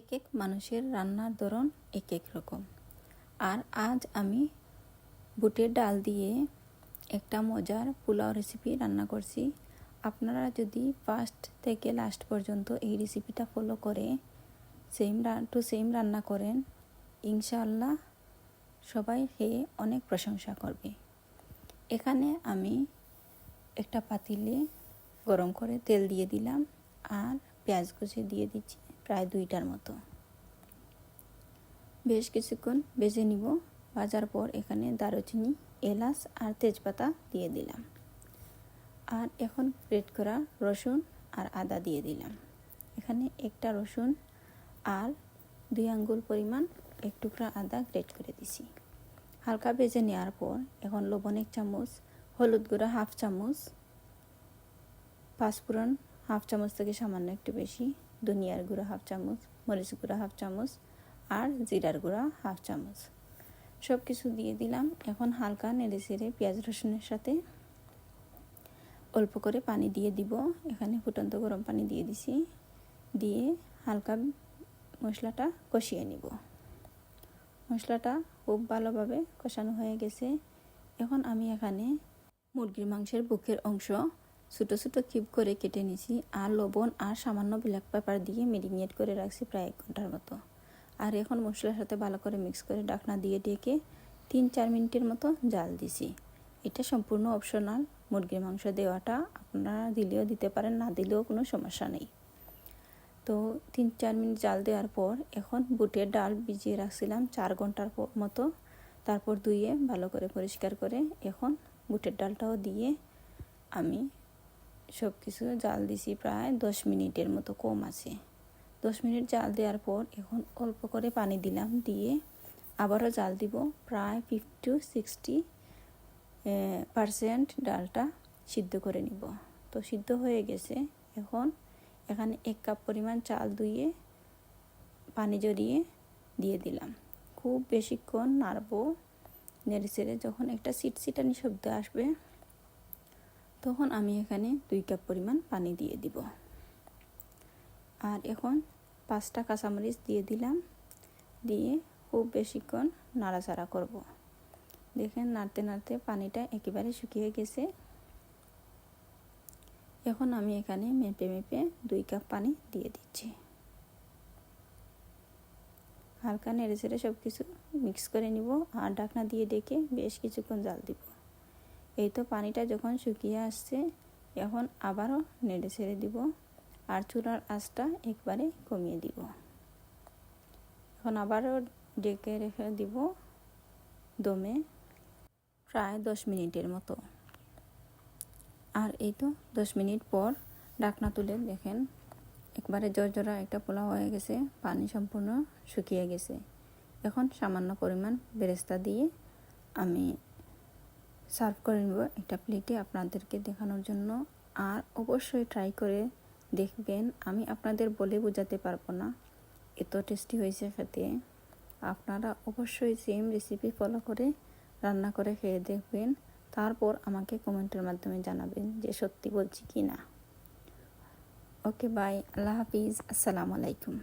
এক এক মানুষের রান্নার ধরন এক এক রকম। আর আজ আমি বুটের ডাল দিয়ে একটা মজার পোলাও রেসিপি রান্না করছি। আপনারা যদি ফার্স্ট থেকে লাস্ট পর্যন্ত এই রেসিপিটা ফলো করে সেম টু সেম রান্না করেন, ইনশাআল্লাহ সবাই খেয়ে অনেক প্রশংসা করবে। এখানে আমি একটা পাতিলে গরম করে তেল দিয়ে দিলাম আর পেঁয়াজ কুচি দিয়ে দিচ্ছি। প্রায় দুইটার মতো। বেশ কিছুক্ষণ বেজে নিব। ভাজার পর এখানে দারুচিনি, এলাচ আর তেজপাতা দিয়ে দিলাম। আর এখন গ্রেট করা রসুন আর আদা দিয়ে দিলাম। এখানে একটা রসুন আর দুই আঙ্গুল পরিমাণ এক টুকরা আদা গ্রেট করে দিছি। হালকা ভেজে নেওয়ার পর এখন লবণ এক চামচ, হলুদ গুঁড়া হাফ চামচ, পাঁচফোড়ন হাফ চামচ থেকে সামান্য একটু বেশি ধনিয়ার গুঁড়া হাফ চামচ, মরিচ গুঁড়া হাফ চামচ আর জিরার গুঁড়া হাফ চামচ। সব কিছু দিয়ে দিলাম। এখন হালকা নেড়ে চেড়ে পেঁয়াজ রসুনের সাথে অল্প করে পানি দিয়ে দিব। এখানে ফুটন্ত গরম পানি দিয়ে দিছি। দিয়ে হালকা মশলাটা কষিয়ে নিব। মশলাটা খুব ভালোভাবে কষানো হয়ে গেছে। এখন আমি এখানে মুরগির মাংসের বুকের অংশ ছোটো ছোটো কিউব করে কেটে নিছি আর লবণ আর সামান্য ব্ল্যাক পেপার দিয়ে মেরিনেট করে রাখছি প্রায় এক ঘণ্টার মতো। আর এখন মশলার সাথে ভালো করে মিক্স করে ডাকনা দিয়ে ডেকে তিন চার মিনিটের মতো জাল দিছি। এটা সম্পূর্ণ অপশনাল, মুরগির মাংস দেওয়াটা আপনারা দিলেও দিতে পারেন, না দিলেও কোনো সমস্যা নেই। তো তিন চার মিনিট জাল দেওয়ার পর এখন বুটের ডাল ভিজিয়ে রাখছিলাম চার ঘণ্টার মতো। তারপর ধুয়ে ভালো করে পরিষ্কার করে এখন বুটের ডালটাও দিয়ে আমি সব কিছু জাল দিছি প্রায় দশ মিনিটের মতো কম আছে। দশ মিনিট জাল দেওয়ার পর এখন অল্প করে পানি দিলাম, দিয়ে আবারও জাল দিব প্রায় ফিফটি টু সিক্সটি পারসেন্ট ডালটা সিদ্ধ করে নিব। তো সিদ্ধ হয়ে গেছে। এখন এখানে এক কাপ পরিমাণ চাল ধুয়ে পানি জড়িয়ে দিয়ে দিলাম। খুব বেশিক্ষণ নাড়বো। নেড়ে যখন একটা সিট সিটানি শব্দ আসবে তখন আমি এখানে দুই কাপ পরিমাণ পানি দিয়ে দিব। আর এখন পাঁচটা কাঁচামরিচ দিয়ে দিলাম। দিয়ে খুব বেশিক্ষণ নাড়াচাড়া করব। দেখেন নাড়তে নাড়তে পানিটা একেবারে শুকিয়ে গেছে। এখন আমি এখানে মেপে মেপে দুই কাপ পানি দিয়ে দিচ্ছি। হালকা নেড়ে চেড়ে সব কিছু মিক্স করে নিব। আর ঢাকনা দিয়ে ডেকে বেশ কিছুক্ষণ জাল দিব। এই তো পানিটা যখন শুকিয়ে আসছে, এখন আবারও নেড়ে ছেড়ে দিব আর চুলার আঁচটা একবারে কমিয়ে দিব। এখন আবারও ডেকে রেখে দিব দমে প্রায় দশ মিনিটের মতো। আর এই তো দশ মিনিট পর ডাকনা তুলে দেখেন, একবারে জর্জরা একটা পোলাও হয়ে গেছে, পানি সম্পূর্ণ শুকিয়ে গেছে। এখন সামান্য পরিমাণ বেরেস্তা দিয়ে আমি সার্ভ করে নেব একটা প্লেটে আপনাদেরকে দেখানোর জন্য। আর অবশ্যই ট্রাই করে দেখবেন, আমি আপনাদের বলে বোঝাতে পারব না। এত টেস্টি হয়েছে খেতে। আপনারা অবশ্যই সেম রেসিপি ফলো করে রান্না করে খেয়ে দেখবেন। তারপর আমাকে কমেন্টের মাধ্যমে জানাবেন যে সত্যি বলছি কি না ওকে বাই আল্লাহ হাফিজ। আসসালামু আলাইকুম।